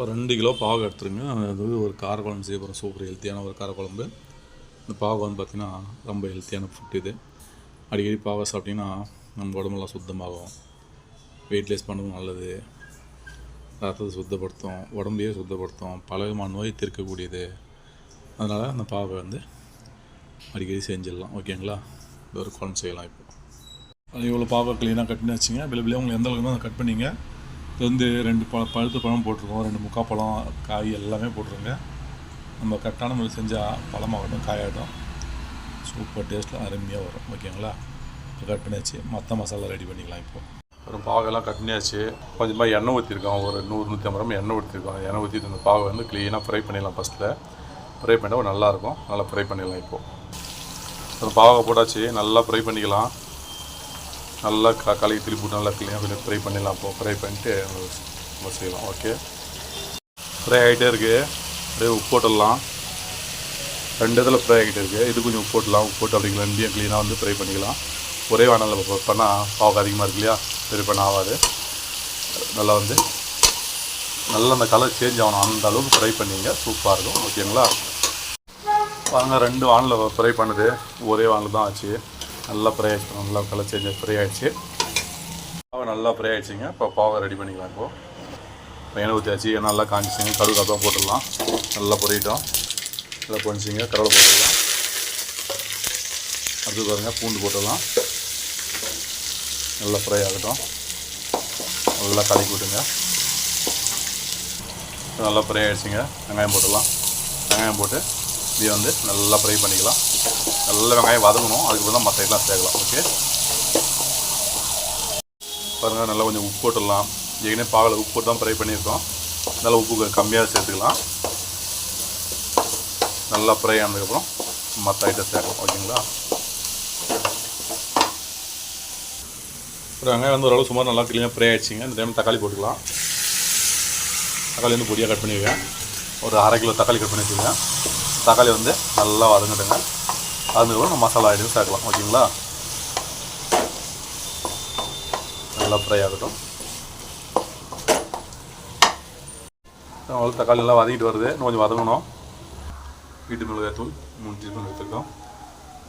இப்போ ரெண்டு கிலோ பாகு எடுத்துருங்க. அது ஒரு காரக்குழம்பு செய்ய போகிறோம் சூப்பர் ஹெல்த்தியான ஒரு காரக்குழம்பு இந்த பாகு வந்து பார்த்திங்கன்னா ரொம்ப ஹெல்த்தியான ஃபுட் இது. அடிக்கடி பாவை சாப்பிட்டிங்கன்னா நம்ம உடம்பெல்லாம் சுத்தமாகும். வெயிட்லெஸ் பண்ணவும் நல்லது. ரத்தத்தை சுத்தப்படுத்தும். உடம்பையே சுத்தப்படுத்தும். பல விதமான நோய் தீர்க்கக்கூடியது. அதனால் அந்த பாவை வந்து அடிக்கடி செஞ்சிடலாம். ஓகேங்களா இது ஒரு குழம்பு செய்யலாம் இப்போ. இவ்வளோ பாவை க்ளீனாக கட்டினாச்சுங்க. பண்ணி வச்சுங்க உங்களுக்கு எந்த அளவுக்கு அதை கட் பண்ணிங்க. இது வந்து ரெண்டு ப பழுத்த பழம் போட்டிருக்கோம் ரெண்டு முக்கால் பழம் காய் எல்லாமே போட்டிருங்க நம்ம கரெக்டான முறை செஞ்சால் பழமாகட்டும் காயாகட்டும் சூப்பர் டேஸ்ட்டில் அருமையாக வரும். ஓகேங்களா? இப்போ கட் பண்ணியாச்சு. மற்ற மசாலா ரெடி பண்ணிக்கலாம் இப்போது அப்புறம் பாகெல்லாம் கட் பண்ணியாச்சு. கொஞ்சமாக எண்ணெய் ஊற்றிருக்கோம் ஒரு நூறு நூற்றி ஐம்பது எண்ணெய் ஊற்றிருக்கோம் எண்ணெய் ஊற்றிட்டு இந்த பாகை வந்து க்ளீனாக ஃப்ரை பண்ணிடலாம் ஃபஸ்ட்டில் ஃப்ரை பண்ணால் நல்லாயிருக்கும் நல்லா ஃப்ரை பண்ணிடலாம் இப்போது அப்புறம் பாகை போட்டாச்சு. நல்லா ஃப்ரை பண்ணிக்கலாம். நல்லா க காலையை திருப்பி போட்டு நல்லா க்ளீனாக கொஞ்சம் ஃப்ரை பண்ணிடலாம். இப்போ ஃப்ரை பண்ணிட்டு நம்ம செய்யலாம். ஓகே ஃப்ரை ஆகிட்டே இருக்குது அப்படியே உப்பு போட்டுடலாம். ரெண்டு இதில் ஃப்ரை ஆகிட்டே இருக்குது இது கொஞ்சம் உப்பு போட்டுடலாம். உப்பு போட்டு அப்படி ரெண்டையும் க்ளீனாக வந்து ஃப்ரை பண்ணிக்கலாம். ஒரே வானலில் பண்ணால் பாவுக்கு அதிகமாக இருக்கு இல்லையா? சரி பண்ண ஆகாது. நல்லா வந்து நல்லா அந்த கலர் சேஞ்ச் ஆகணும். அந்த அளவுக்கு ஃப்ரை பண்ணிங்க. சூப்பராக இருக்கும். ஓகேங்களா பாருங்கள் ரெண்டு வானில் ஃப்ரை பண்ணுது. ஒரே வானில் தான் ஆச்சு. நல்லா ஃப்ரை ஆகிடுச்சு நல்லா கலர் சேஞ்ச் ஃப்ரை ஆயிடுச்சு. பாவை நல்லா ஃப்ரை ஆகிடுச்சிங்க இப்போ பாவை ரெடி பண்ணிக்கலாம் இப்போது எண்ணெய் ஊற்றியாச்சு ஆச்சு நல்லா காஞ்சிச்சிங்க. கடுகு கப்பம் போட்டுடலாம். நல்லா பொரியட்டும். நல்லா பொரிச்சிங்க கருவேலை போட்டுடலாம். அடுத்து பாருங்கள் பூண்டு போட்டுடலாம். நல்லா ஃப்ரை ஆகட்டும். நல்லா கலக்கி விட்டுங்க நல்லா ஃப்ரை ஆகிடுச்சிங்க வெங்காயம் போட்டுடலாம். வெங்காயம் போட்டு இப்படியே வந்து நல்லா ஃப்ரை பண்ணிக்கலாம். நல்லா வெங்காயம் வதங்கணும். அதுக்கப்புறம் தான் மற்ற இதெல்லாம் சேர்க்கலாம். ஓகே பாருங்கள் நல்லா கொஞ்சம் உப்பு போட்டுடலாம். ஏற்கனவே பாகல உப்பு போட்டு தான் ஃப்ரை பண்ணியிருக்கோம். நல்லா உப்பு கொஞ்சம் கம்மியாக சேர்த்துக்கலாம். நல்லா ஃப்ரை ஆனதுக்கப்புறம் மற்ற ஐட்டம் சேர்க்கலாம். ஓகேங்களா அப்புறம் வெங்காயம் வந்து ஓரளவு சுமார் நல்லா க்ளீனாக ஃப்ரை ஆகிடுச்சிங்க இந்த டைம் தக்காளி போட்டுக்கலாம். தக்காளி வந்து பொடியாக கட் பண்ணிடுவேன். ஒரு அரை கிலோ தக்காளி கட் பண்ணி வச்சுருக்கேன். தக்காளி வந்து நல்லா வதங்கிடுங்க அதுக்கப்புறம் நம்ம மசாலா ஐட்டம் சேர்க்கலாம் ஓகேங்களா? நல்லா ஃப்ரை ஆகட்டும். அவ்வளோ தக்காளி நல்லா வதங்கிட்டு வருது. இன்னும் கொஞ்சம் வதங்கணும். வீட்டு மிளகாய் தூள் மூணு டீஸ்பூன் எடுத்துருக்கோம்.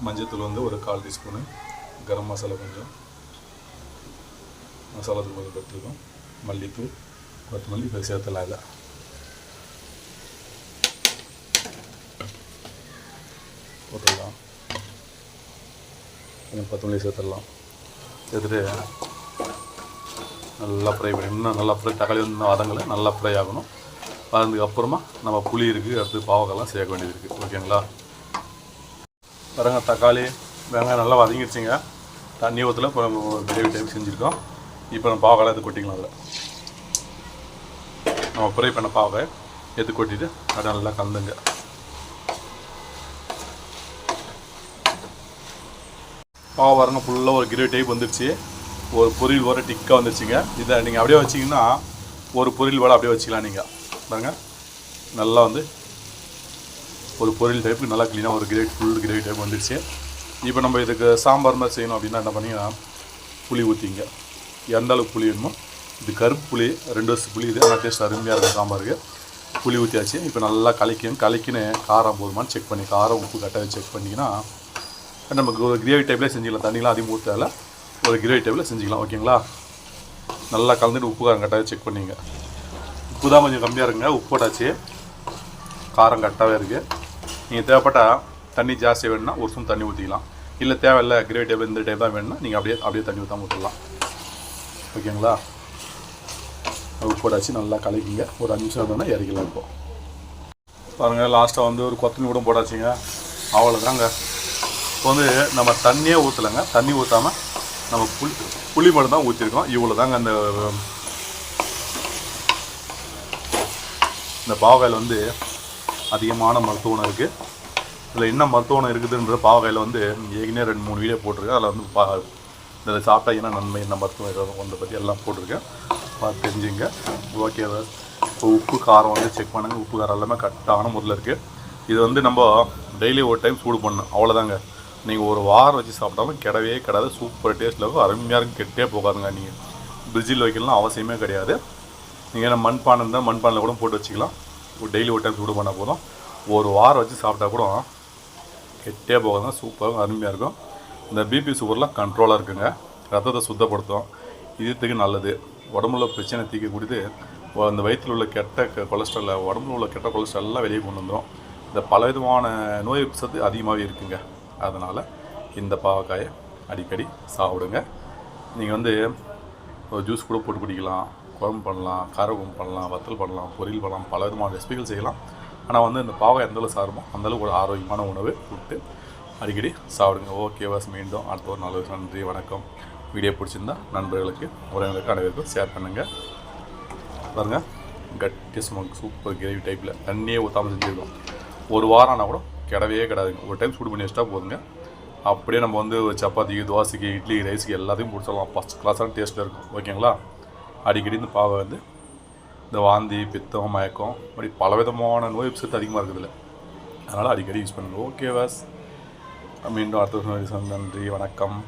மஞ்சத்தூள் வந்து ஒரு கால் டீஸ்பூனு. கரம் மசாலா கொஞ்சம். மசாலா தூள் கொஞ்சம் எடுத்துருக்கோம் மல்லித்தூள் கொத்தமல்லி இப்போ சேர்த்தலாம் இல்லை போட்டுடலாம். கொஞ்சம் கொத்தமல்லி சேர்த்துடலாம். சேர்த்துட்டு நல்லா ஃப்ரை பண்ணி இன்னும் நல்லா ஃப்ரை தக்காளி வந்து இன்னும் வதங்கலை. நல்லா ஃப்ரை ஆகணும். வதந்ததுக்கு அப்புறமா நம்ம புளி இருக்குது அடுத்து பாவக்காய்லாம் சேர்க்க வேண்டியது இருக்குது ஓகேங்களா? பாருங்க தக்காளி வெங்காயம் நல்லா வதங்கிடுச்சிங்க. தண்ணி ஊற்றல இப்போ கிரேவி டைப் செஞ்சுருக்கோம். இப்போ நம்ம பாவக்காய் எடுத்து கொட்டிக்கலாம் அதில். நம்ம ஃப்ரை பண்ண பாவை எடுத்து கொட்டிட்டு அதை நல்லா கலந்துங்க. பாவை ஃபுல்லாக ஒரு கிரே டைப் வந்துருச்சு. ஒரு பொரியல் வர டிக்காக வந்துருச்சுங்க. இதை நீங்கள் அப்படியே வச்சிங்கன்னா ஒரு பொரியல் வடை அப்படியே வச்சுக்கலாம் நீங்கள் பாருங்கள் நல்லா வந்து ஒரு பொரியல் டைப்பு நல்லா க்ளீனாக ஒரு கிரேட் ஃபுல் கிரேவி டைப் வந்துருச்சு. இப்போ நம்ம இதுக்கு சாம்பார் மாதிரி செய்யணும் அப்படின்னா என்ன பண்ணிங்கன்னா புளி ஊற்றிங்க எந்த அளவுக்கு புளி வேணுமோ. இது கருப்பு புளி ரெண்டு வருஷம் புளி இது ஆனால் டேஸ்ட் அருமையாக இருக்கும் சாம்பாருக்கு. புளி ஊற்றியாச்சு இப்போ நல்லா கலக்கியும் கலக்கின்னு காரம் போதுமான்னு செக் பண்ணி காரம் உப்பு கட்டாயம் செக் பண்ணிங்கன்னா நமக்கு ஒரு கிரேவி டைப்லேயே செஞ்சுக்கலாம். தண்ணிலாம் அதிகம் ஊற்றால ஒரு கிரேவி டைப்பில் செஞ்சுக்கலாம் ஓகேங்களா நல்லா கலந்துட்டு உப்பு காரம் கரெக்டாக செக் பண்ணிங்க. உப்பு தான் கொஞ்சம் கம்மியாக இருங்க உப்பு போட்டாச்சு. காரம் கரெக்டாகவே இருக்குது நீங்கள் தேவைப்பட்டால் தண்ணி ஜாஸ்தி வேணும்னா ஒரு சும் தண்ணி ஊற்றிக்கலாம் இல்லை தேவையில்லை கிரேவி டைப் இந்த டைப் தான் வேணும்னா நீங்கள் அப்படியே அப்படியே தண்ணி ஊற்றாம ஊற்றலாம் ஓகேங்களா உப்பு போட்டாச்சு நல்லா கலக்கிங்க. ஒரு அஞ்சு நிமிஷம் இருந்தோன்னா இறக்கலாம் இப்போ. பாருங்கள் லாஸ்ட்டாக வந்து ஒரு கொத்தமல்லி கூட போட்டாச்சுங்க. அவ்வளோதாங்க இப்போ வந்து நம்ம தண்ணியே ஊற்றலைங்க தண்ணி ஊற்றாமல் நம்ம புளி புளி மட்டும் தான் ஊற்றிருக்கோம் இவ்வளோ தாங்க அந்த இந்த பாவக்காயில் வந்து அதிகமான மருத்துவ குணம் இருக்குது இதில் என்ன மருத்துவ குணம் இருக்குதுன்ற வந்து ஏற்கனவே ரெண்டு மூணு வீடியோ போட்டிருக்கேன். அதில் வந்து பா இந்த சாப்பிட்டா என்ன நன்மை என்ன மருத்துவம் ஏதாவது ஒன்றை பற்றி எல்லாம் போட்டிருக்கேன். பார்த்து தெரிஞ்சுங்க. ஓகே இப்போ உப்பு காரம் வந்து செக் பண்ணுங்கள் உப்பு காரம் எல்லாமே கரெக்டான முறையில் இருக்குது இது வந்து நம்ம டெய்லி ஒரு டைம் சூடு பண்ணணும். அவ்வளோதாங்க நீங்கள் ஒரு வாரம் வச்சு சாப்பிட்டாலும் கிடவே கிடாது சூப்பர் டேஸ்ட்டில் இருக்கும். அருமையாக இருக்கும். கெட்டே போகாதுங்க நீங்கள் ஃப்ரிட்ஜில் வைக்கலாம் அவசியமே கிடையாது. நீங்கள் மண்பானை இருந்தால் மண்பானையில் கூட போட்டு வச்சுக்கலாம். ஒரு டெய்லி ஒரு டைம் சூடு பண்ணால் போதும். ஒரு வாரம் வச்சு சாப்பிட்டா கூட கெட்டே போகாதுங்க. சூப்பராக அருமையாக இருக்கும். இந்த பிபி சுகர்லாம் கண்ட்ரோலாக இருக்குங்க. ரத்தத்தை சுத்தப்படுத்தும். இதயத்துக்கு நல்லது. உடம்புல பிரச்சனை தீர்க்கக்கூடியது அந்த வயிற்றில் உள்ள கெட்ட க- கொலஸ்ட்ரால் உடம்புல உள்ள கெட்ட கொலஸ்ட்ரால் எல்லாம் வெளியே கொண்டு வந்துடும் இந்த பல விதமான நோய் சத்து அதிகமாகவே இருக்குங்க. அதனால் இந்த பாவக்காயை அடிக்கடி சாப்பிடுங்க. நீங்கள் வந்து ஒரு ஜூஸ் கூட போட்டு குடிக்கலாம் குழம்பு பண்ணலாம் காரக்குழம்பு பண்ணலாம் வத்தல் பண்ணலாம் பொரியல் பண்ணலாம் பல விதமான ரெசிபிகள் செய்யலாம். ஆனால் வந்து இந்த பாவக்காய் எந்தளவு சாருமோ அந்த அளவுக்கு ஒரு ஆரோக்கியமான உணவு விட்டு அடிக்கடி சாப்பிடுங்க. ஓகே வாஸ் மீண்டும் அடுத்த ஒரு நல்ல நன்றி வணக்கம். வீடியோ பிடிச்சிருந்தா நண்பர்களுக்கு உறவினர்களுக்கு அனைவருக்கும் ஷேர் பண்ணுங்கள் பாருங்கள் கட்டி ஸ்மோக் சூப்பர் கிரேவி டைப்பில் தண்ணியே ஊற்றாமல் செஞ்சுருக்கோம். ஒரு வாரம் ஆனால் கூட கிடவே கிடாதுங்க. ஒரு டைம் சூடு பண்ணி வச்சிட்டா போதுங்க. அப்படியே நம்ம வந்து சப்பாத்திக்கு தோசைக்கு இட்லி ரைஸுக்கு எல்லாத்தையும் பிடிச்சிடலாம் ஃபஸ்ட் கிளாஸான டேஸ்ட்டில் இருக்கும். ஓகேங்களா அடிக்கடி இந்த பாவை வந்து இந்த வாந்தி பித்தம் மயக்கம் அப்படி பலவிதமான நோய் சத்து அதிகமாக இருக்குதுல்ல அதனால் அடிக்கடி யூஸ் பண்ணுங்க ஓகே வாஸ் மீண்டும் அடுத்த நன்றி. வணக்கம்.